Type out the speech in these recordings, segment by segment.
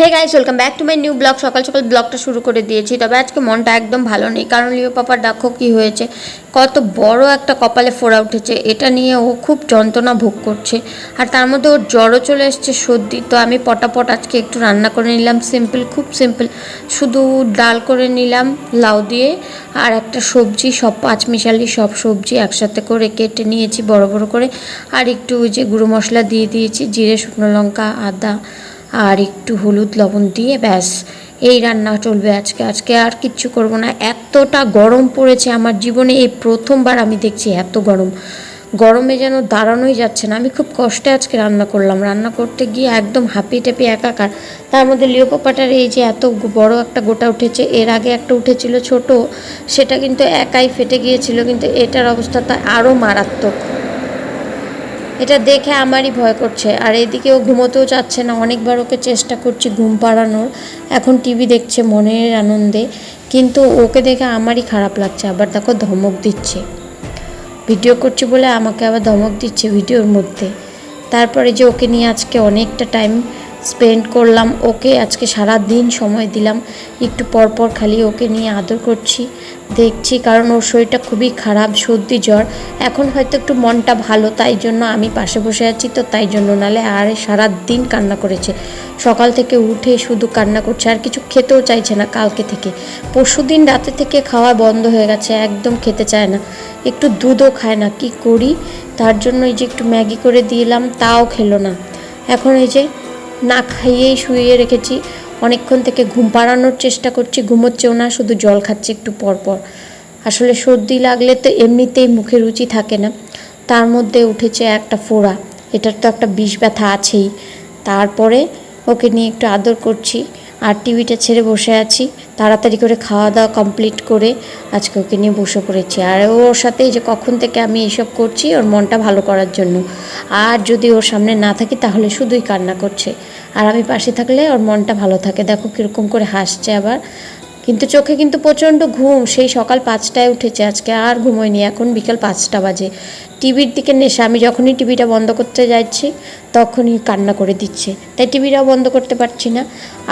Hey guys welcome back to my new blog সকাল সকাল ব্লগটা শুরু করে দিয়েছি, তবে আজকে মনটা একদম ভালো নেই। কারণ লিও পাপার দেখো কি হয়েছে। কত বড় একটা কপালে ফোড়া উঠেছে, এটা নিয়ে ও খুব যন্ত্রণা ভোগ করছে। আর তার মধ্যে ওর জ্বরও চলে এসছে সর্দি। তো আমি পটাপট আজকে একটু রান্না করে নিলাম সিম্পল খুব সিম্পল শুধু ডাল করে নিলাম, লাউ দিয়ে, আর একটা সবজি, সব পাঁচ মিশালি সব সবজি একসাথে করে কেটে নিয়েছি বড় বড় করে। আর একটু যে গুঁড়ো মশলা দিয়ে দিয়েছি, জিরে, শুকনো লঙ্কা, আদা আর একটু হলুদ লবণ দিয়ে ব্যাস। এই রান্না চলবে আজকে। আজকে আর কিচ্ছু করব না। এতটা গরম পড়েছে আমার জীবনে। এই প্রথমবার আমি দেখছি এত গরম। গরমে যেন দাঁড়ানোই যাচ্ছে না। আমি খুব কষ্টে আজকে রান্না করলাম। রান্না করতে গিয়ে একদম হাঁপিয়ে টেপে একাকার। তার মধ্যে লিওপোপাটার এই যে এত বড় একটা গোটা উঠেছে, এর আগে একটা উঠেছিল ছোট, সেটা কিন্তু একাই ফেটে গিয়েছিল, কিন্তু এটার অবস্থা তা আরও মারাত্মক। এটা দেখে আমারই ভয় করছে। আর এদিকে ও ঘুমোতেও চাচ্ছে না। অনেকবার ওকে চেষ্টা করছি ঘুম পাড়ানোর। এখন টিভি দেখছে মনের আনন্দে। কিন্তু ওকে দেখে আমারই খারাপ লাগছে। আবার দেখো ধমক দিচ্ছে। ভিডিও করছি বলে আমাকে আবার ধমক দিচ্ছে ভিডিওর মধ্যে। তারপরে যে ওকে নিয়ে আজকে অনেকটা টাইম স্পেন্ড করলাম, ওকে আজকে সারা দিন সময় দিলাম। একটু পর পর খালি ওকে নিয়ে আদর করছি। দেখছি কারণ ওর শরীরটা খুবই খারাপ, সর্দি, জ্বর। এখন হয়তো একটু মনটা ভালো, তাই জন্য আমি পাশে বসে আছি, তো তাই জন্য নালে আর সারা দিন কান্না করেছে। সকাল থেকে উঠে শুধু কান্না করছে, আর কিছু খেতেও চাইছে না কালকে থেকে। পরশু দিন রাতে থেকে খাওয়া বন্ধ হয়ে গেছে, একদম খেতে চায় না। একটু দুধও খায় না, কি করি? তার জন্য এই যে একটু ম্যাগি করে দিলাম, তাও খেলো না। এখন এই যে না খাইয়েই শুইয়ে রেখেছি। অনেকক্ষণ থেকে ঘুম পাড়ানোর চেষ্টা করছি, ঘুমোচ্ছেও না, শুধু জল খাচ্ছে একটু পর পর আসলে সর্দি লাগলে তো এমনিতেই মুখে রুচি থাকে না। তার মধ্যে উঠেছে একটা ফোড়া, এটার তো একটা বিষ ব্যথা আছেই। তারপরে ওকে নিয়ে একটু আদর করছি, আর টিভিটা ছেড়ে বসে আছি। তাড়াতাড়ি করে খাওয়া দাওয়া কমপ্লিট করে আজকে ওকে নিয়ে বসে পড়েছি। আর ওর সাথে যে কখন থেকে আমি এইসব করছি, ওর মনটা ভালো করার জন্য। আর যদি ওর সামনে না থাকি, তাহলে শুধুই কান্না করছে। আর আমি পাশে থাকলে ওর মনটা ভালো থাকে। দেখো কীরকম করে হাসছে আবার। কিন্তু চোখে কিন্তু প্রচণ্ড ঘুম। সেই সকাল পাঁচটায় উঠেছে আজকে আর ঘুমোয়নি। এখন বিকেল পাঁচটা বাজে। টিভির দিকে নেশা আমি যখনই টিভিটা বন্ধ করতে যাচ্ছি তখনই কান্না করে দিচ্ছে। তাই টিভিটাও বন্ধ করতে পারছি না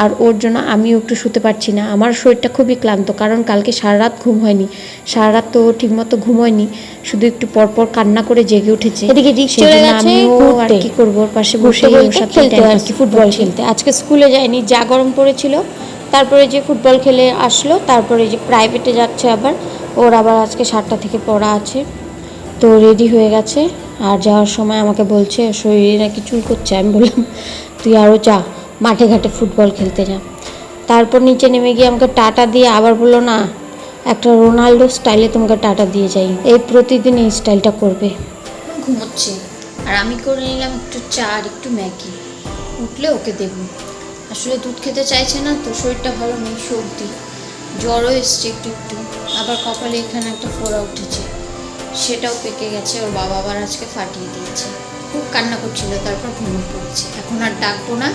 আর ওর জন্য আমিও একটু শুতে পারছি না। আমার শরীরটা খুবই ক্লান্ত কারণ কালকে সারা রাত ঘুম হয়নি। সারা রাত তো ঠিকমতো ঘুমোয়নি শুধু একটু পরপর কান্না করে জেগে উঠেছে। এদিকে আমিও আর কি করব? ওর পাশে বসে ওর সাথে ফুটবল খেলতে। আজকে স্কুলে যায়নি যা গরম পড়েছিল তারপরে যে ফুটবল খেলে আসলো, তারপরে যে প্রাইভেটে যাচ্ছে আবার, ওর আবার আজকে সাতটা থেকে পড়া আছে। তো রেডি হয়ে গেছে। আর যাওয়ার সময় আমাকে বলছে, শরীরে নাকি চুল করছে? আমি বললাম, তুই আরও যা, মাঠে ঘাটে ফুটবল খেলতে যা। তারপর নিচে নেমে গিয়ে আমাকে টাটা দিয়ে আবার বলল, না, একটা রোনাল্ডো স্টাইলে তোমাকে টাটা দিয়ে যাই। এই প্রতিদিন এই স্টাইলটা করবে। ঘুমোচ্ছে। আর আমি করে নিলাম একটু চা আর একটু ম্যাগি। উঠলে ওকে দেবো। আসলে দুধ খেতে চাইছে না তো শরীরটা ভালো নেই, সর্দি। জ্বরও এসছে একটু একটু, আবার কপালে এখানে একটা ফোড়া উঠেছে। সেটাও পেকে গেছে, ওর বাবা আবার আজকে ফাটিয়ে দিয়েছে। খুব কান্না করছিল, তারপর ঘুমিয়ে পড়েছে। এখন আর ডাকবো না,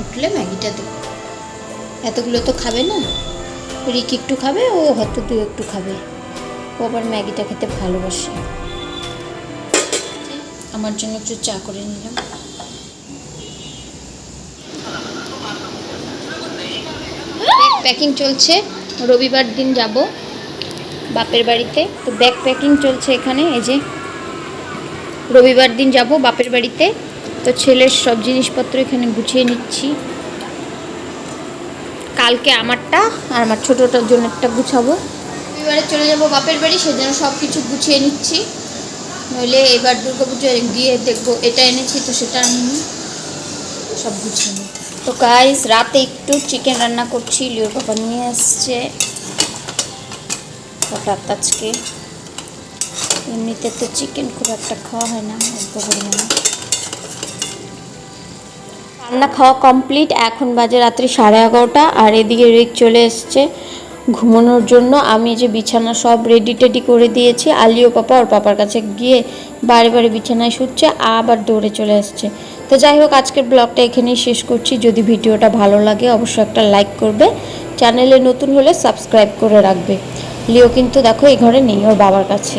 উঠলে ম্যাগিটা দেবো এতগুলো তো খাবে না? রিক একটু খাবে, ও হয়তো দু একটু খাবে। ও আবার ম্যাগিটা খেতে ভালোবাসে। আমার জন্য একটু চা করে নিলাম ব্যাগ প্যাকিং চলছে। রবিবার দিন যাব বাপের বাড়িতে। তো ব্যাগ প্যাকিং চলছে এখানে, এই যে। রবিবার দিন যাব বাপের বাড়িতে। তো ছেলের সব জিনিসপত্র এখানে গুছিয়ে নিচ্ছি। কালকে আমারটা আর আমার ছোটোটার জন্য একটা গুছাবো। রবিবারে চলে যাব বাপের বাড়ি, সেজন্য সব কিছু গুছিয়ে নিচ্ছি। নইলে এবার দুর্গাপুজো গিয়ে দেখব, এটা এনেছি তো সেটা আমি সব গুছিয়ে নিই তো গাইস রাতে একটু চিকেন রান্না করছি, লিওর পাপা নিয়ে এসছে হঠাৎ আজকে। এমনিতে তো চিকেন খুব একটা খাওয়া হয় না অল্প রান্না খাওয়া কমপ্লিট এখন বাজে রাত্রি সাড়ে এগারোটা, আর এদিকে রিক চলে এসছে ঘুমানোর জন্য। আমি যে বিছানা সব রেডি টেডি করে দিয়েছি আলিও পাপা ওর পাপার কাছে গিয়ে বারে বারে বিছানায় শুচ্ছে, আবার দৌড়ে চলে আসছে তো যাই হোক, আজকের ব্লগটা এখানেই শেষ করছি। যদি ভিডিওটা ভালো লাগে, অবশ্যই একটা লাইক করবে। চ্যানেলে নতুন হলে সাবস্ক্রাইব করে রাখবে। লিও কিন্তু দেখো এই ঘরে নেই, ওর বাবার কাছে।